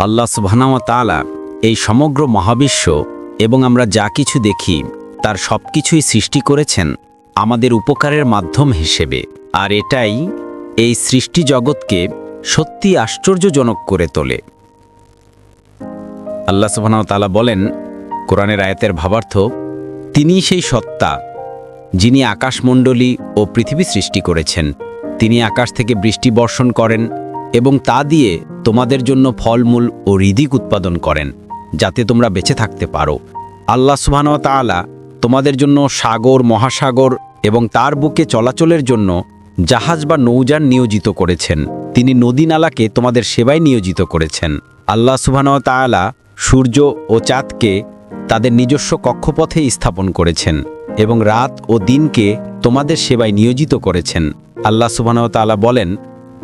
আল্লাহ তাআলা এই সমগ্র মহাবিশ্ব এবং আমরা যা কিছু দেখি, তার সব কিছুই সৃষ্টি করেছেন আমাদের উপকারের মাধ্যম হিসেবে। আর এটাই এই সৃষ্টি জগৎকে সত্যি আশ্চর্যজনক করে তোলে। আল্লাহ সুবহানাহু তাআলা বলেন, কোরআনের আয়াতের ভাবার্থ, তিনিই সেই সত্তা, যিনি আকাশমণ্ডলী ও পৃথিবী সৃষ্টি করেছেন। তিনি আকাশ থেকে বৃষ্টি বর্ষণ করেন এবং তা দিয়ে তোমাদের জন্য ফলমূল ও রিদিক উৎপাদন করেন, যাতে তোমরা বেঁচে থাকতে পারো। আল্লাহ ওয়া তোমাদের জন্য সাগর, মহাসাগর এবং তার বুকে চলাচলের জন্য জাহাজ বা নৌযান নিয়োজিত করেছেন। তিনি নদী নালাকে তোমাদের সেবায় নিয়োজিত করেছেন। আল্লাহ ওয়া সূর্য ও চাঁদকে তাদের নিজস্ব কক্ষপথে স্থাপন করেছেন এবং রাত ও দিনকে তোমাদের সেবায় নিয়োজিত করেছেন। আল্লাহ ওয়া বলেন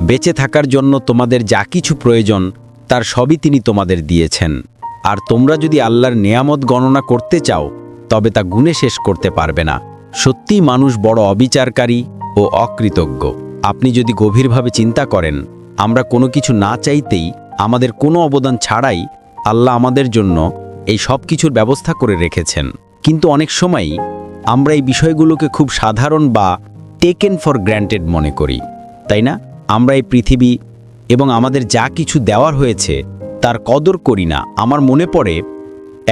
বেঁচে থাকার জন্য তোমাদের যা কিছু প্রয়োজন, তার সবই তিনি তোমাদের দিয়েছেন। আর তোমরা যদি আল্লাহর নেয়ামত গণনা করতে চাও, তবে তা গুণে শেষ করতে পারবে না। সত্যিই মানুষ বড় অবিচারকারী ও অকৃতজ্ঞ। আপনি যদি গভীরভাবে চিন্তা করেন, আমরা কোনো কিছু না চাইতেই আমাদের কোনো অবদান ছাড়াই আল্লাহ আমাদের জন্য এই সব কিছুর ব্যবস্থা করে রেখেছেন। কিন্তু অনেক সময়ই আমরা এই বিষয়গুলোকে খুব সাধারণ বা টেকেন ফর গ্র্যান্টেড মনে করি, তাই না? আমরা এই পৃথিবী এবং আমাদের যা কিছু দেওয়ার হয়েছে, তার কদর করি না। আমার মনে পড়ে,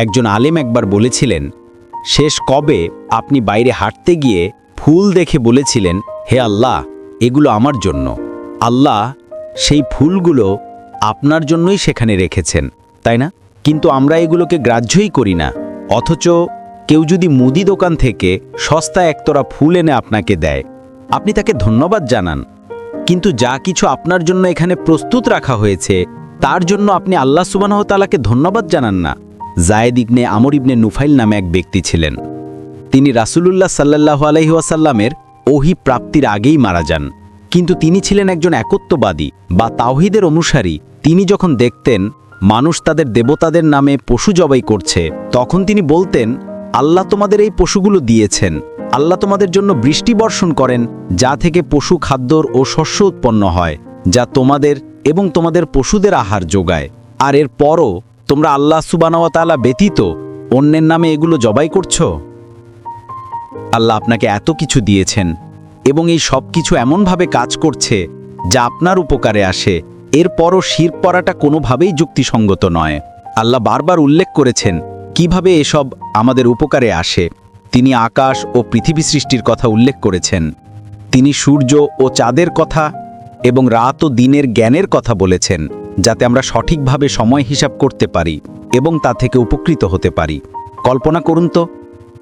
একজন আলেম একবার বলেছিলেন, শেষ কবে আপনি বাইরে হাঁটতে গিয়ে ফুল দেখে বলেছিলেন, হে আল্লাহ, এগুলো আমার জন্য। আল্লাহ সেই ফুলগুলো আপনার জন্যই সেখানে রেখেছেন তাই না? কিন্তু আমরা এগুলোকে গ্রাহ্যই করি না। অথচ কেউ যদি মুদি দোকান থেকে সস্তা একতরা ফুল এনে আপনাকে দেয়, আপনি তাকে ধন্যবাদ জানান। কিন্তু যা কিছু আপনার জন্য এখানে প্রস্তুত রাখা হয়েছে, তার জন্য আপনি আল্লাহ সুবাহ তালাকে ধন্যবাদ জানান না। জায়েদ ইবনে আমর ইবনে নুফাইল নামে এক ব্যক্তি ছিলেন। তিনি রাসুলুল্লাহ সাল্লাহ আলহি ওয়াসাল্লামের ওহি প্রাপ্তির আগেই মারা যান। কিন্তু তিনি ছিলেন একজন একত্ববাদী বা তাওহিদের অনুসারী। তিনি যখন দেখতেন মানুষ তাদের দেবতাদের নামে পশু জবাই করছে, তখন তিনি বলতেন, আল্লাহ তোমাদের এই পশুগুলো দিয়েছেন। আল্লাহ তোমাদের জন্য বৃষ্টি বর্ষণ করেন, যা থেকে পশু খাদ্যর ও শস্য উৎপন্ন হয়, যা তোমাদের এবং তোমাদের পশুদের আহার যোগায়। আর এর পরও তোমরা আল্লাহ সুবানাওয়াতালা ব্যতীত অন্যের নামে এগুলো জবাই করছ? আল্লাহ আপনাকে এত কিছু দিয়েছেন এবং এই সব কিছু এমনভাবে কাজ করছে যা আপনার উপকারে আসে। এরপরও শির পড়াটা কোনোভাবেই যুক্তিসঙ্গত নয়। আল্লাহ বারবার উল্লেখ করেছেন, কীভাবে এসব আমাদের উপকারে আসে। তিনি আকাশ ও পৃথিবী সৃষ্টির কথা উল্লেখ করেছেন। তিনি সূর্য ও চাঁদের কথা এবং রাত ও দিনের জ্ঞানের কথা বলেছেন, যাতে আমরা সঠিকভাবে সময় হিসাব করতে পারি এবং তা থেকে উপকৃত হতে পারি। কল্পনা করুন তো,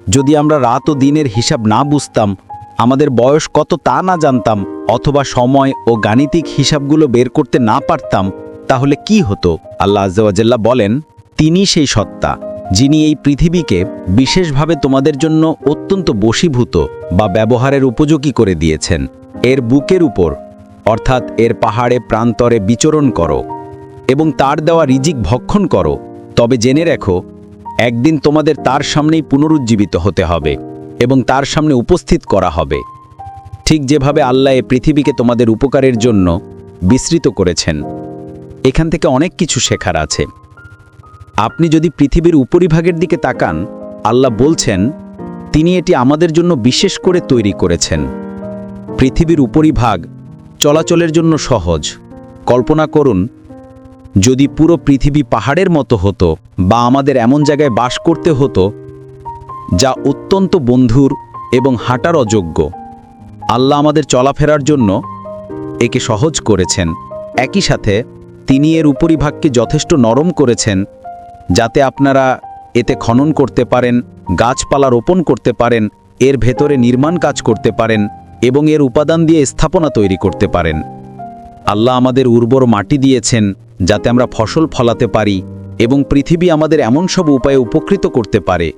যদি আমরা রাত ও দিনের হিসাব না বুঝতাম, আমাদের বয়স কত তা না জানতাম, অথবা সময় ও গাণিতিক হিসাবগুলো বের করতে না পারতাম, তাহলে কি হতো? আল্লাহ আজ্জাল্লাহ বলেন তিনি সেই সত্তা। যিনি এই পৃথিবীকে বিশেষভাবে তোমাদের জন্য অত্যন্ত বশীভূত বা ব্যবহারের উপযোগী করে দিয়েছেন। এর বুকের উপর, অর্থাৎ এর পাহাড়ে প্রান্তরে বিচরণ করো এবং তার দেওয়া রিজিক ভক্ষণ করো। তবে জেনে রেখো, একদিন তোমাদের তার সামনেই পুনরুজ্জীবিত হতে হবে এবং তার সামনে উপস্থিত করা হবে। ঠিক যেভাবে আল্লাহ এ পৃথিবীকে তোমাদের উপকারের জন্য বিস্তৃত করেছেন। এখান থেকে অনেক কিছু শেখার আছে। আপনি যদি পৃথিবীর উপরিভাগের দিকে তাকান, আল্লাহ বলছেন, তিনি এটি আমাদের জন্য বিশেষ করে তৈরি করেছেন। পৃথিবীর উপরিভাগ চলাচলের জন্য সহজ। কল্পনা করুন, যদি পুরো পৃথিবী পাহাড়ের মতো হতো বা আমাদের এমন জায়গায় বাস করতে হতো, যা অত্যন্ত বন্ধুর এবং হাঁটার অযোগ্য। আল্লাহ আমাদের চলাফেরার জন্য একে সহজ করেছেন। একই সাথে তিনি এর উপরিভাগকে যথেষ্ট নরম করেছেন যাতে আপনারা এতে খনন করতে পারেন, গাছপালা রোপণ করতে পারেন, এর ভেতরে নির্মাণ কাজ করতে পারেন এবং এর উপাদান দিয়ে স্থাপনা তৈরি করতে পারেন। আল্লাহ আমাদের উর্বর মাটি দিয়েছেন যাতে আমরা ফসল ফলাতে পারি এবং পৃথিবী আমাদের এমন সব উপায়ে উপকৃত করতে পারে,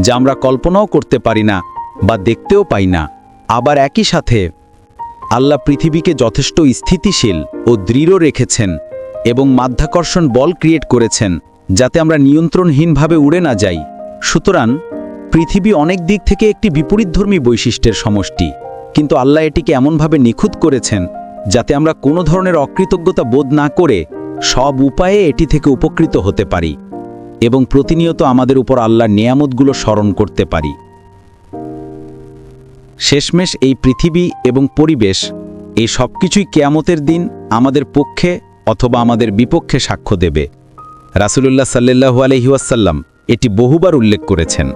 যা আমরা কল্পনাও করতে পারি না বা দেখতেও পাই না। আবার একই সাথে, আল্লাহ পৃথিবীকে যথেষ্ট স্থিতিশীল ও দৃঢ় রেখেছেন এবং মাধ্যাকর্ষণ বল ক্রিয়েট করেছেন। যাতে আমরা নিয়ন্ত্রণহীনভাবে উড়ে না যাই। সুতরাং, পৃথিবী অনেক দিক থেকে একটি বিপরীতধর্মী বৈশিষ্ট্যের সমষ্টি। কিন্তু আল্লাহ এটিকে এমনভাবে নিখুঁত করেছেন, যাতে আমরা কোনো ধরনের অকৃতজ্ঞতা বোধ না করে সব উপায়ে এটি থেকে উপকৃত হতে পারি এবং প্রতিনিয়ত আমাদের উপর আল্লাহর নিয়ামতগুলো স্মরণ করতে পারি। শেষমেশ এই পৃথিবী এবং পরিবেশ, এই সব কিছুই কেয়ামতের দিন আমাদের পক্ষে অথবা আমাদের বিপক্ষে সাক্ষ্য দেবে। রাসুলুল্লাহ সাল্লু আলহিউসাল্লাম এটি বহুবার উল্লেখ করেছেন।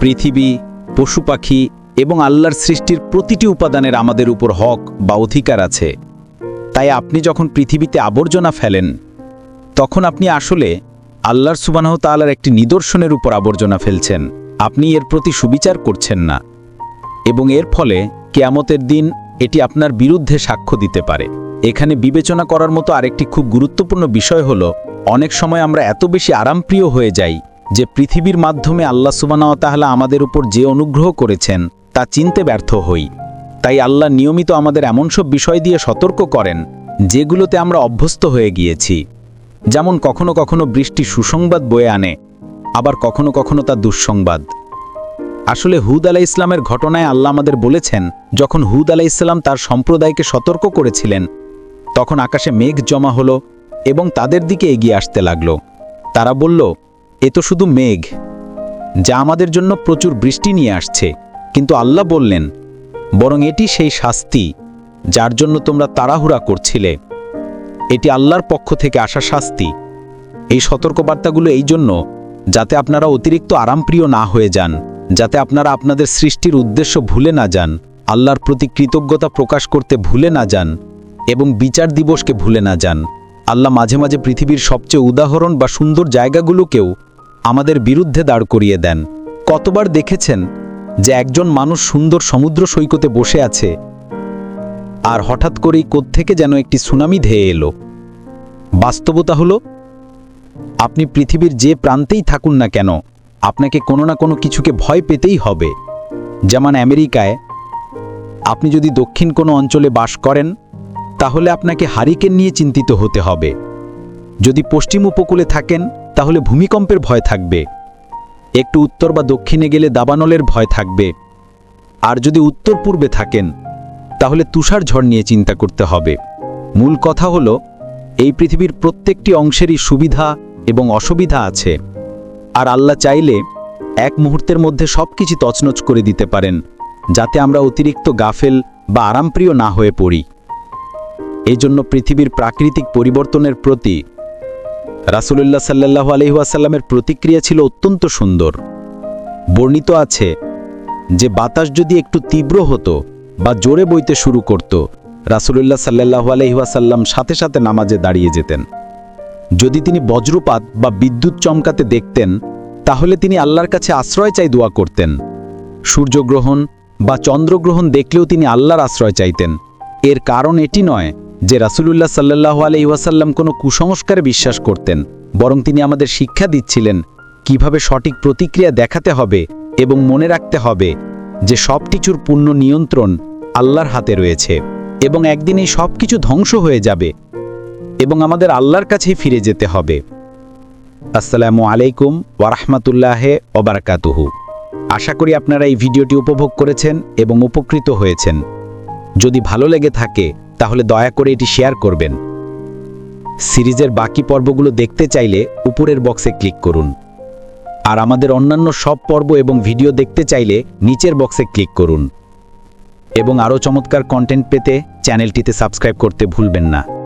পৃথিবী, পশু পাখি এবং আল্লাহর সৃষ্টির প্রতিটি উপাদানের আমাদের উপর হক বা অধিকার আছে। তাই আপনি যখন পৃথিবীতে আবর্জনা ফেলেন, তখন আপনি আসলে আল্লাহর সুবানাহ তালার একটি নিদর্শনের উপর আবর্জনা ফেলছেন। আপনি এর প্রতি সুবিচার করছেন না। এবং এর ফলে কেয়ামতের দিন এটি আপনার বিরুদ্ধে সাক্ষ্য দিতে পারে। এখানে বিবেচনা করার মতো আরেকটি খুব গুরুত্বপূর্ণ বিষয় হল অনেক সময় আমরা এত বেশি আরামপ্রিয় হয়ে যাই যে পৃথিবীর মাধ্যমে আল্লাহ সুবানাহ তাহলা আমাদের উপর যে অনুগ্রহ করেছেন, তা চিনতে ব্যর্থ হই। তাই আল্লাহ নিয়মিত আমাদের এমন সব বিষয় দিয়ে সতর্ক করেন, যেগুলোতে আমরা অভ্যস্ত হয়ে গিয়েছি। যেমন কখনো কখনো বৃষ্টি সুসংবাদ বয়ে আনে, আবার কখনো কখনো তা দুঃসংবাদ। আসলে হুদ আলাহ ইসলামের ঘটনায় আল্লাহ আমাদের বলেছেন, যখন হুদ আলাহ ইসলাম তার সম্প্রদায়কে সতর্ক করেছিলেন, তখন আকাশে মেঘ জমা হলো এবং তাদের দিকে এগিয়ে আসতে লাগল। তারা বলল, এ তো শুধু মেঘ, যা আমাদের জন্য প্রচুর বৃষ্টি নিয়ে আসছে। কিন্তু আল্লাহ বললেন, বরং এটি সেই শাস্তি, যার জন্য তোমরা তাড়াহুড়া করছিলে। এটি আল্লাহর পক্ষ থেকে আসা শাস্তি। এই সতর্কবার্তাগুলো এই জন্য, যাতে আপনারা অতিরিক্ত আরামপ্রিয় না হয়ে যান, যাতে আপনারা আপনাদের সৃষ্টির উদ্দেশ্য ভুলে না যান, আল্লাহর প্রতি কৃতজ্ঞতা প্রকাশ করতে ভুলে না যান এবং বিচার দিবসকে ভুলে না যান। আল্লাহ মাঝে মাঝে পৃথিবীর সবচেয়ে উদাহরণ বা সুন্দর জায়গাগুলোকেও আমাদের বিরুদ্ধে দাঁড় করিয়ে দেন। কতবার দেখেছেন যে একজন মানুষ সুন্দর সমুদ্র সৈকতে বসে আছে আর হঠাৎ করেই কোত্থেকে যেন একটি সুনামি ধেয়ে এলো? বাস্তবতা হলো, আপনি পৃথিবীর যে প্রান্তেই থাকুন না কেন, আপনাকে কোনো না কোনো কিছুকে ভয় পেতেই হবে। যেমন আমেরিকায়, আপনি যদি দক্ষিণ কোনো অঞ্চলে বাস করেন তাহলে আপনাকে হারিকেন নিয়ে চিন্তিত হতে হবে। যদি পশ্চিম উপকূলে থাকেন, তাহলে ভূমিকম্পের ভয় থাকবে। একটু উত্তর বা দক্ষিণে গেলে দাবানলের ভয় থাকবে। আর যদি উত্তর পূর্বে থাকেন, তাহলে তুষার ঝড় নিয়ে চিন্তা করতে হবে। মূল কথা হলো, এই পৃথিবীর প্রত্যেকটি অংশেরই সুবিধা এবং অসুবিধা আছে। আর আল্লাহ চাইলে এক মুহূর্তের মধ্যে সব কিছু তছনছ করে দিতে পারেন, যাতে আমরা অতিরিক্ত গাফেল বা আরামপ্রিয় না হয়ে পড়ি। এই জন্য পৃথিবীর প্রাকৃতিক পরিবর্তনের প্রতি রাসুলুল্লাহ সাল্লাহ আলহিহাসাল্লামের প্রতিক্রিয়া ছিল অত্যন্ত সুন্দর। বর্ণিত আছে যে বাতাস যদি একটু তীব্র হতো বা জোরে বইতে শুরু করত, রাসুলুল্লাহ সাল্লাহ আলহিহাসাল্লাম সাথে সাথে নামাজে দাঁড়িয়ে যেতেন। যদি তিনি বজ্রপাত বা বিদ্যুৎ চমকাতে দেখতেন, তাহলে তিনি আল্লাহর কাছে আশ্রয় চাই দোয়া করতেন। সূর্যগ্রহণ বা চন্দ্রগ্রহণ দেখলেও তিনি আল্লাহর আশ্রয় চাইতেন। এর কারণ এটি নয় যে রাসুলুল্লাহ সাল্লাহ আলহিহাসাল্লাম কোনো কুসংস্কারে বিশ্বাস করতেন, বরং তিনি আমাদের শিক্ষা দিচ্ছিলেন কীভাবে সঠিক প্রতিক্রিয়া দেখাতে হবে এবং মনে রাখতে হবে যে সব কিছুর পূর্ণ নিয়ন্ত্রণ আল্লাহর হাতে রয়েছে এবং একদিন এই সব কিছু ধ্বংস হয়ে যাবে এবং আমাদের আল্লাহর কাছেই ফিরে যেতে হবে। আসসালামু আলাইকুম ওয়ারহমাতুল্লাহে ওবারাকাতুহু আশা করি আপনারা এই ভিডিওটি উপভোগ করেছেন এবং উপকৃত হয়েছেন। যদি ভালো লেগে থাকে তাহলে দয়া করে এটি শেয়ার করবেন। সিরিজের বাকি পর্বগুলো দেখতে চাইলে উপরের বক্সে ক্লিক করুন। আর আমাদের অন্যান্য সব পর্ব এবং ভিডিও দেখতে চাইলে নিচের বক্সে ক্লিক করুন। এবং আরও চমৎকার কন্টেন্ট পেতে চ্যানেলটিতে সাবস্ক্রাইব করতে ভুলবেন না।